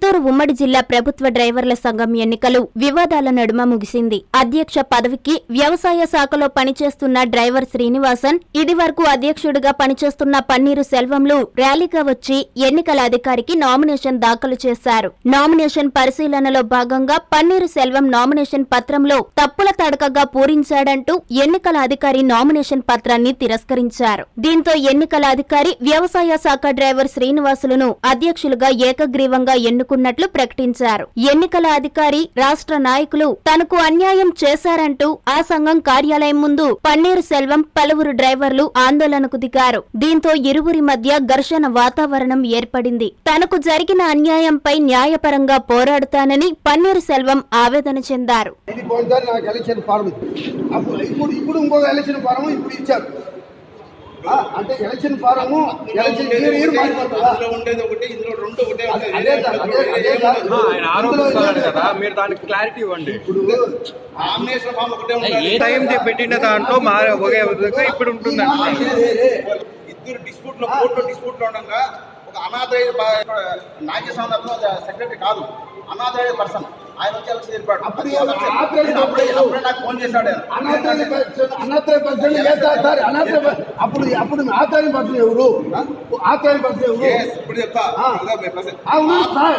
చిత్తూరు ఉమ్మడి జిల్లా ప్రభుత్వ డ్రైవర్ల సంఘం ఎన్నికలు వివాదాల నడుమ ముగిసింది. అధ్యక్ష పదవికి వ్యవసాయ శాఖలో పనిచేస్తున్న డ్రైవర్ శ్రీనివాసన్ ఇది వరకు అధ్యక్షుడిగా పనిచేస్తున్న పన్నీరు సెల్వంలు ర్యాలీగా వచ్చి ఎన్నికల అధికారికి నామినేషన్ దాఖలు చేశారు. నామినేషన్ పరిశీలనలో భాగంగా పన్నీరు సెల్వం నామినేషన్ పత్రంలో తప్పుల తడకగా పూరించాడంటూ ఎన్నికల అధికారి నామినేషన్ పత్రాన్ని తిరస్కరించారు. దీంతో ఎన్నికల అధికారి వ్యవసాయ శాఖ డ్రైవర్ శ్రీనివాసులను అధ్యక్షులుగా ఏకగ్రీవంగా కోరుకున్నట్లు ప్రకటించారు. ఎన్నికల అధికారి రాష్ట్ర నాయకులు తనకు అన్యాయం చేశారంటూ ఆ సంఘం కార్యాలయం ముందు పన్నీరు సెల్వం పలువురు డ్రైవర్లు ఆందోళనకు దిగారు. దీంతో ఇరువురి మధ్య ఘర్షణ వాతావరణం ఏర్పడింది. తనకు జరిగిన అన్యాయంపై న్యాయపరంగా పోరాడుతానని పన్నీరు సెల్వం ఆవేదన చెందారు. ఇప్పుడు ఇప్పుడు ఇంకొక ఎలక్షన్ ఫారం ఇప్పుడు ఇచ్చారు. అంటే election form election year year మారిపోతుందా. అందులో ఉండేది ఒకటి ఇందులో రెండు ఒకటే ఆయన ఆరోపిస్తున్నాడు కదా మీరు దానికి క్లారిటీ ఇవ్వండి. ఇప్పుడు ఫామ్ ఒకటే టైం పెట్టిన దాంట్లో మా ఒకే విధంగా ఇప్పుడు ఉంటుంది. ఇద్దరు డిస్ప్యూట్లో కోర్టు డిస్ప్యూట్లో ఉండగా ఒక అనాథ నాగేశ్వర సెక్రటరీ కాదు అనాథ పర్సన్ ఆయన వచ్చి అప్పుడు అప్పుడే అప్పుడే నాకు ఫోన్ చేశాడు పర్సన్ ఎవరు? ఎవరు? ఇప్పుడు చెప్తా. అవును సార్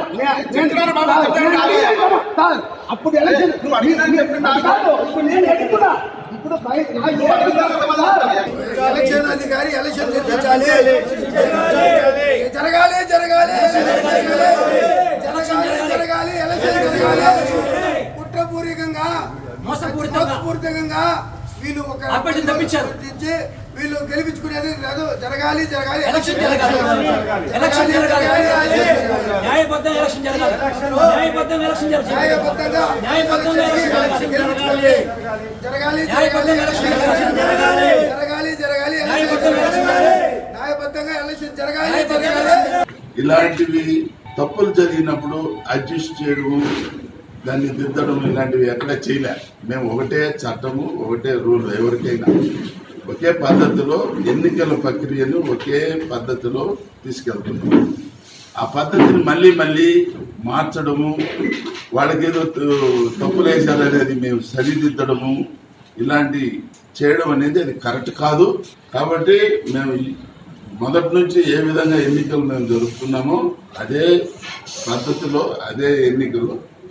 సార్, అప్పుడు ఎలక్షన్ ఇప్పుడు నేను అడుగుతున్నా ఇప్పుడు ఎలక్షన్ అధికారి ఎలక్షన్ జరగాలి. జరగాలి. జరగాలి. కుట్రపూరికంగా మోసపూరితంగా వీళ్ళు ఒక ఆపరేషన్ తప్పించారు. గుర్తించి వీళ్ళు గెలిపించుకునేది లేదు జరగాలి జరగాలి. ఎలక్షన్ జరగాలి. ఎలక్షన్ జరగాలి. న్యాయబద్ధంగా ఎలక్షన్ జరగాలి. న్యాయబద్ధంగా ఎలక్షన్ జరగాలి. న్యాయబద్ధంగా న్యాయబద్ధంగా ఎలక్షన్ గెలిపించుకోవాలి. జరగాలి. జరగాలి. న్యాయబద్ధంగా ఎలక్షన్ జరగాలి. జరగాలి. జరగాలి న్యాయబద్ధంగా ఎలక్షన్ జరగాలి. న్యాయబద్ధంగా ఎలక్షన్ జరగాలి న్యాయబద్ధంగా జరగాలి. ఇలాంటివి తప్పులు జరిగినప్పుడు అడ్జస్ట్ చేయడము దాన్ని దిద్దడం ఇలాంటివి ఎక్కడ చేయలే. మేము ఒకటే చట్టము ఒకటే రూల్ ఎవరికైనా. ఒకే పద్ధతిలో ఎన్నికల ప్రక్రియను ఒకే పద్ధతిలో తీసుకెళ్తున్నాం. ఆ పద్ధతిని మళ్ళీ మళ్ళీ మార్చడము వాళ్ళకేదో ఏదో తప్పులు వేశారనేది మేము సరిదిద్దడము ఇలాంటి చేయడం అనేది అది కరెక్ట్ కాదు. కాబట్టి మేము మొదటి నుంచి ఏ విధంగా ఎన్నికలు మేము జరుపుకున్నామో అదే పద్ధతిలో అదే ఎన్నికలు